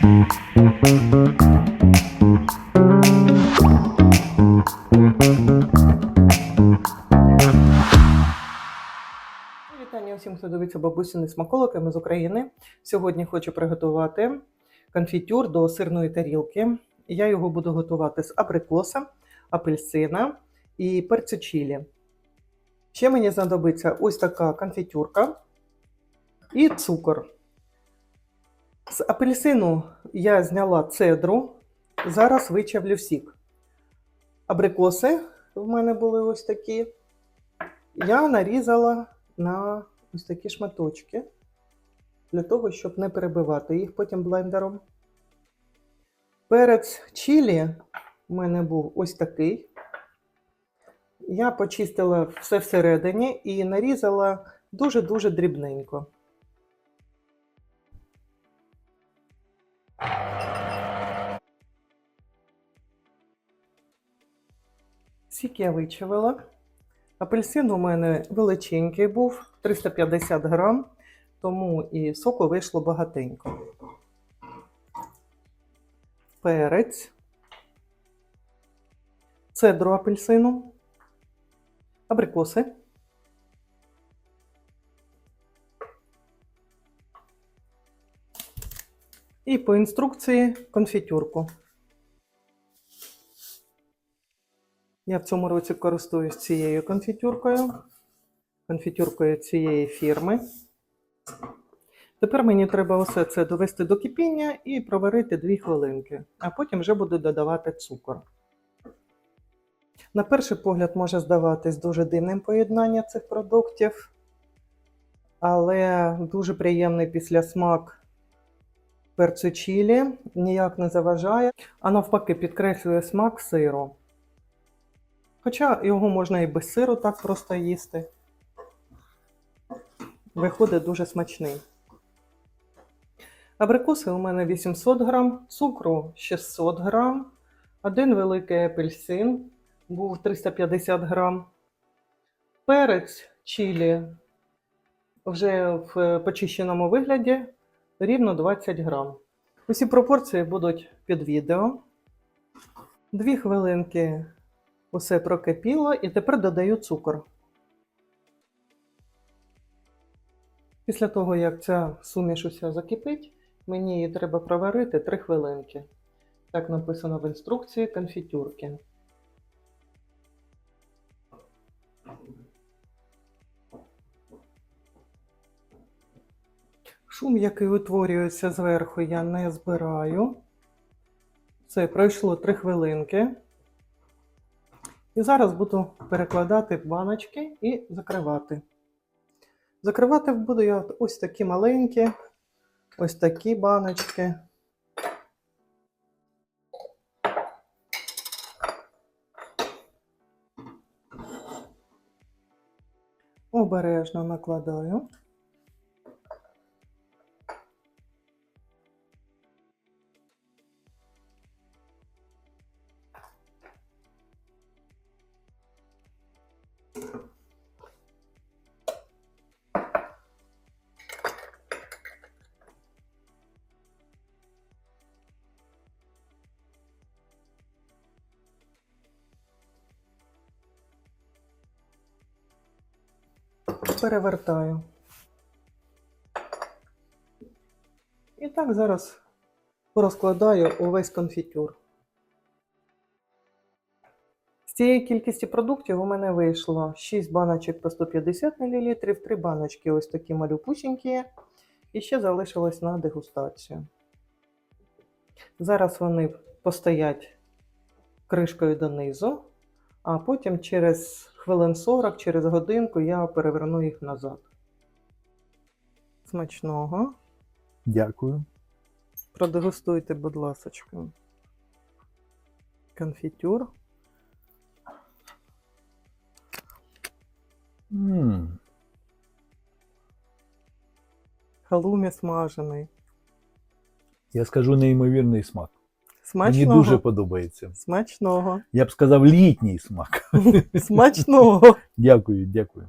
Вітання усім, хто дивиться бабусіни смаколиками з України. Сьогодні хочу приготувати конфітюр до сирної тарілки. Я його буду готувати з абрикоса, апельсина і перцю чилі. Ще мені знадобиться ось така конфітюрка і цукор. З апельсину я зняла цедру, зараз вичавлю сік. Абрикоси в мене були ось такі. Я нарізала на ось такі шматочки для того, щоб не перебивати їх потім блендером. Перець чилі у мене був ось такий. Я почистила все всередині і нарізала дуже-дуже дрібненько. Сік я вичавила. Апельсин у мене величенький був, 350 грам, тому і соку вийшло багатенько. Перець, цедру апельсину, абрикоси. І по інструкції конфітюрку. Я в цьому році користуюсь цією конфітюркою, конфітюркою цієї фірми. Тепер мені треба усе це довести до кипіння і проварити 2 хвилинки, а потім вже буду додавати цукор. На перший погляд може здаватись дуже дивним поєднання цих продуктів, але дуже приємний післясмак перцю чилі ніяк не заважає, а навпаки підкреслює смак сиру. Хоча його можна і без сиру так просто їсти. Виходить дуже смачний. Абрикоси у мене 800 грам, цукру 600 грам, один великий апельсин був 350 грам, перець чилі вже в почищеному вигляді рівно 20 грам. Усі пропорції будуть під відео. Дві хвилинки Усе прокипіло і тепер додаю цукор. Після того, як ця суміш уся закипить, мені її треба проварити 3 хвилинки. Так написано в інструкції конфітюрки. Шум, який утворюється зверху, я не збираю. Це пройшло 3 хвилинки. І зараз буду перекладати баночки і закривати. Закривати буду я ось такі маленькі, ось такі баночки. Обережно накладаю. Перевертаю. І так зараз розкладаю увесь конфітюр. З цієї кількості продуктів у мене вийшло 6 баночок по 150 мл, 3 баночки ось такі малюпусінькі, і ще залишилось на дегустацію. Зараз вони постоять кришкою донизу, а потім через хвилин 40, через годинку я переверну їх назад. Смачного. Дякую. Продегустуйте, будь ласочка. Конфітюр. м Халумі смажений. Я скажу неймовірний смак. Смачного. Мені дуже подобається. Смачного. Я б сказав літній смак. Смачного. Дякую, дякую.